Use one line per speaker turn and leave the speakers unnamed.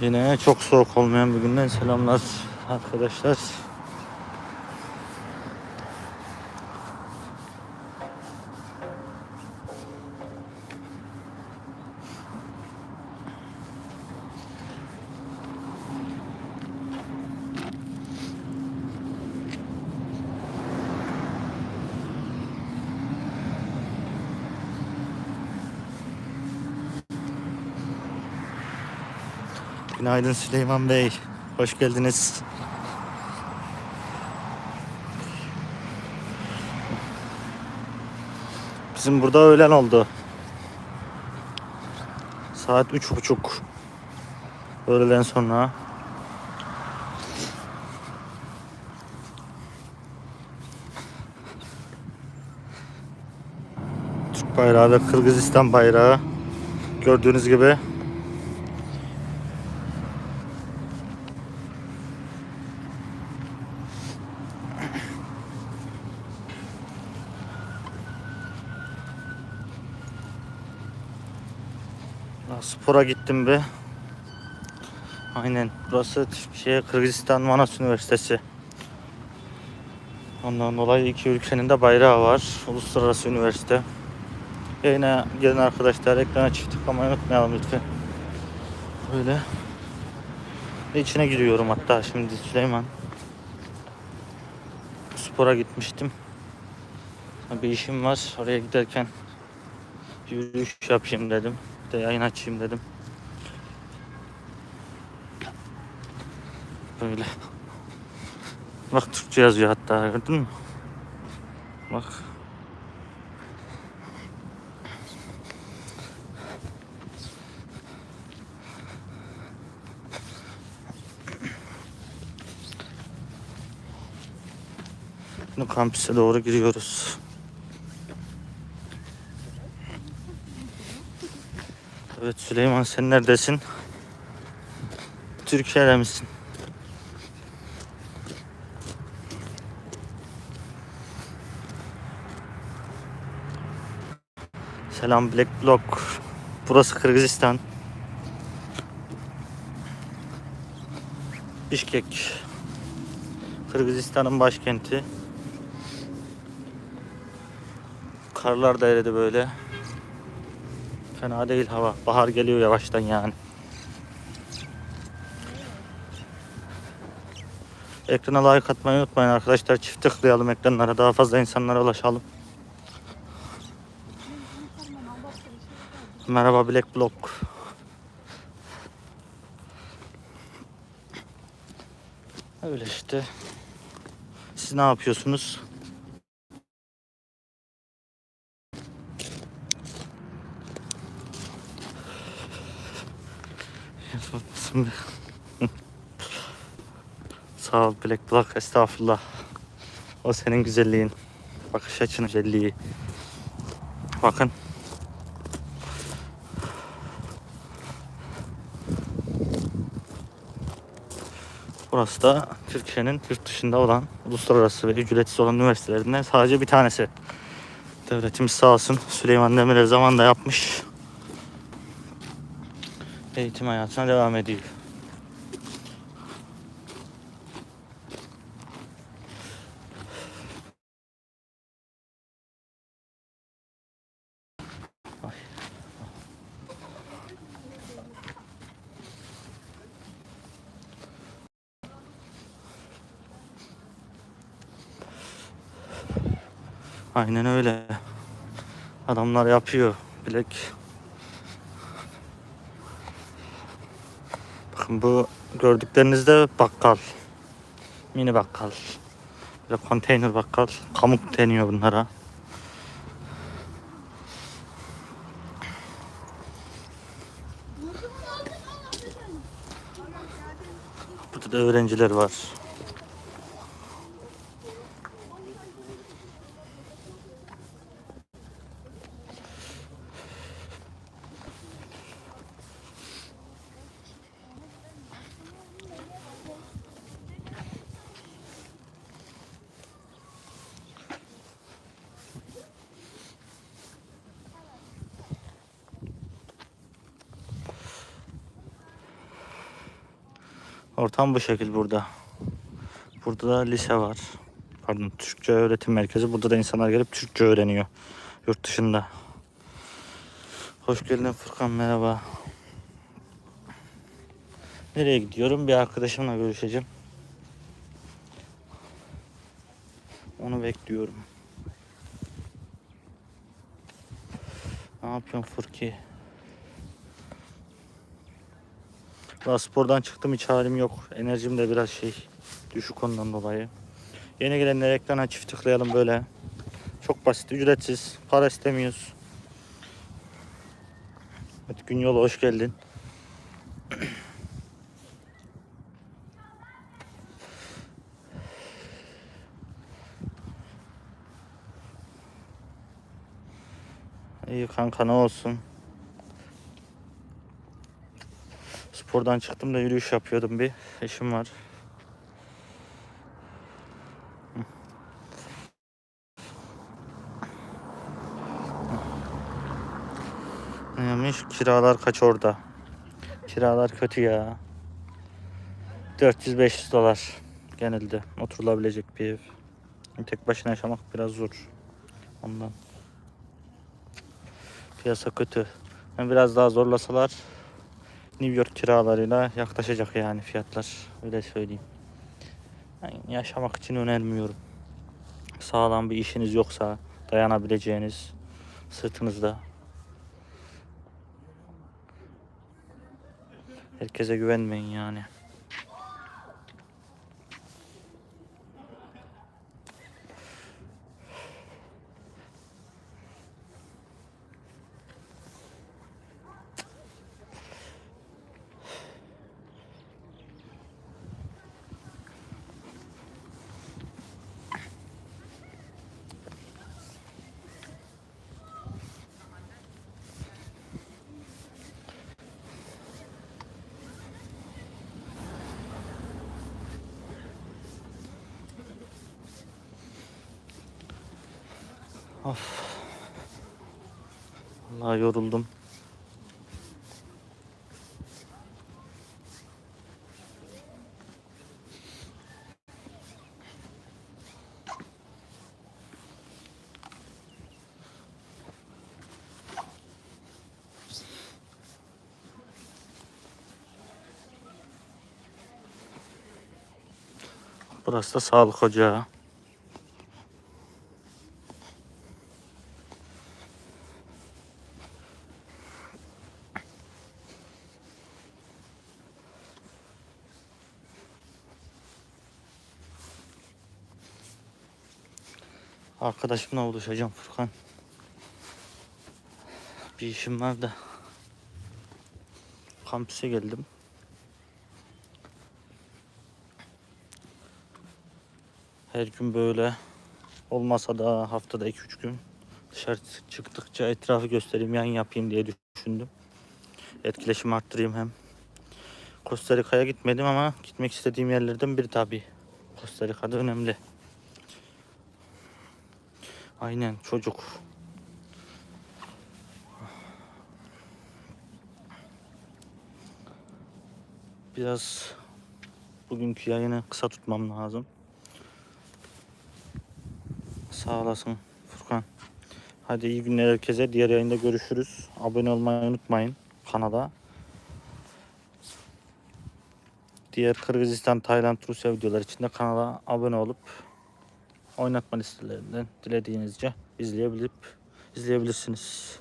Yine çok soğuk olmayan bir günden selamlar arkadaşlar. Günaydın Süleyman Bey. Hoş geldiniz. Bizim burada öğlen oldu. Saat üç buçuk. Öğleden sonra. Türk bayrağı ve Kırgızistan bayrağı. Gördüğünüz gibi Ya Spora gittim be. Aynen. Burası Türkiye Kırgızistan Manas Üniversitesi. Ondan dolayı iki ülkenin de bayrağı var. Uluslararası üniversite. Yayına gelen arkadaşlar ekrana çift tıklamayı unutmayalım lütfen. Böyle. İçine giriyorum hatta şimdi Süleyman. Spora gitmiştim. Bir işim var. Oraya giderken yürüyüş yapayım dedim. De yayın açayım dedim. Böyle. Bak Türkçe yazıyor hatta gördün mü? Bak. Şimdi kampüse doğru giriyoruz. Evet Süleyman sen neredesin? Türkiye'de misin? Selam Black Block. Burası Kırgızistan. Bişkek. Kırgızistan'ın başkenti. Karlar da eridi böyle. Fena değil hava. Bahar geliyor yavaştan yani. Ekrana like atmayı unutmayın arkadaşlar. Çift tıklayalım ekranlara. Daha fazla insanlara ulaşalım. Merhaba Black Block. Öyle işte. Siz ne yapıyorsunuz? Şimdi. Sağ ol Black Block estağfurullah. O senin güzelliğin. Bakış açının güzelliği. Bakın. Burası da Türkiye'nin yurt dışında olan uluslararası ve ücretsiz olan üniversitelerinden sadece bir tanesi. Devletimiz sağ olsun Süleyman Demirel zamanında yapmış. Eğitim hayatına devam ediyor. Ay. Aynen öyle. Adamlar yapıyor. Bilek. Bakın bu gördükleriniz de bakkal. Mini bakkal. Böyle konteyner bakkal. Kamuk deniyor bunlara. Burada da öğrenciler var. Ortam bu şekil burada. Burada da lise var. Pardon Türkçe öğretim merkezi. Burada da insanlar gelip Türkçe öğreniyor. Yurt dışında. Hoş geldin Furkan merhaba. Nereye gidiyorum? Bir arkadaşımla görüşeceğim. Onu bekliyorum. Ne yapıyorsun Furki? Daha spordan çıktım hiç halim yok. Enerjim de biraz şey düşük ondan dolayı. Yeni gelenlere ekrana çift tıklayalım böyle. Çok basit, ücretsiz. Para istemiyoruz. Evet, gün yolu hoş geldin. İyi kanka ne olsun. Spordan çıktım da yürüyüş yapıyordum bir. İşim var. Neymiş? Kiralar kaç orada? Kiralar kötü ya. 400-500 dolar genelde oturulabilecek bir ev. Tek başına yaşamak biraz zor. Ondan. Piyasa kötü. Yani biraz daha zorlasalar New York kiralarıyla yaklaşacak yani fiyatlar. Öyle söyleyeyim. Yani yaşamak için önermiyorum. Sağlam bir işiniz yoksa dayanabileceğiniz sırtınızda. Herkese güvenmeyin yani. Of. Vallahi yoruldum. Burası da sağlık ocağı. Arkadaşımla buluşacağım Furkan. Bir işim var da. Kampüse geldim. Her gün böyle olmasa da haftada 2-3 gün dışarı çıktıkça etrafı göstereyim, yan yapayım diye düşündüm. Etkileşimi arttırayım hem. Costa Rica'ya gitmedim ama gitmek istediğim yerlerden biri tabii. Costa Rica'da önemli. Aynen çocuk. Biraz bugünkü yayını kısa tutmam lazım. Sağ olasın Furkan. Hadi iyi günler herkese. Diğer yayında görüşürüz. Abone olmayı unutmayın kanala. Diğer Kırgızistan, Tayland, Rusya videolar için de kanala abone olup oynatma listelerinden dilediğinizce izleyebilip izleyebilirsiniz.